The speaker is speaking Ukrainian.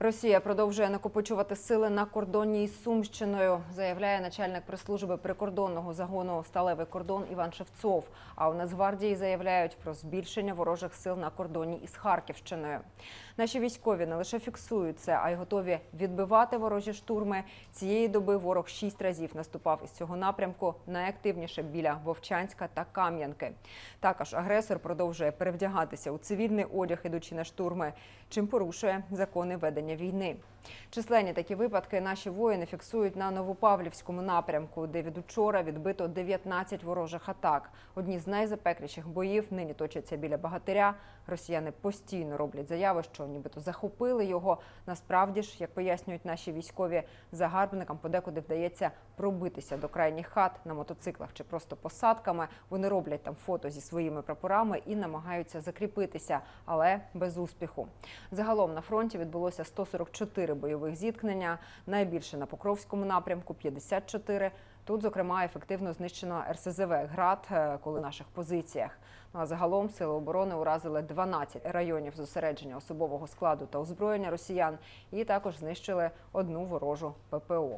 Росія продовжує накопичувати сили на кордоні із Сумщиною, заявляє начальник прес-служби прикордонного загону Сталевий кордон Іван Шевцов. А у Нацгвардії заявляють про збільшення ворожих сил на кордоні із Харківщиною. Наші військові не лише фіксують це, а й готові відбивати ворожі штурми. Цієї доби ворог шість разів наступав із цього напрямку найактивніше біля Вовчанська та Кам'янки. Також агресор продовжує перевдягатися у цивільний одяг, ідучи на штурми, чим порушує закони ведення війни. Численні такі випадки наші воїни фіксують на Новопавлівському напрямку, де від учора відбито 19 ворожих атак. Одні з найзапекліших боїв нині точаться біля багатиря. Росіяни постійно роблять заяви, що нібито захопили його. Насправді ж, як пояснюють наші військові, загарбникам подекуди вдається пробитися до крайніх хат на мотоциклах чи просто посадками. Вони роблять там фото зі своїми прапорами і намагаються закріпитися, але без успіху. Загалом на фронті відбулося 144 бойових зіткнення. Найбільше на Покровському напрямку 54. Тут, зокрема, ефективно знищено РСЗВ град, е, коли наших позиціях. Ну а загалом сили оборони уразили 12 районів зосередження особового складу та озброєння росіян, і також знищили одну ворожу ППО.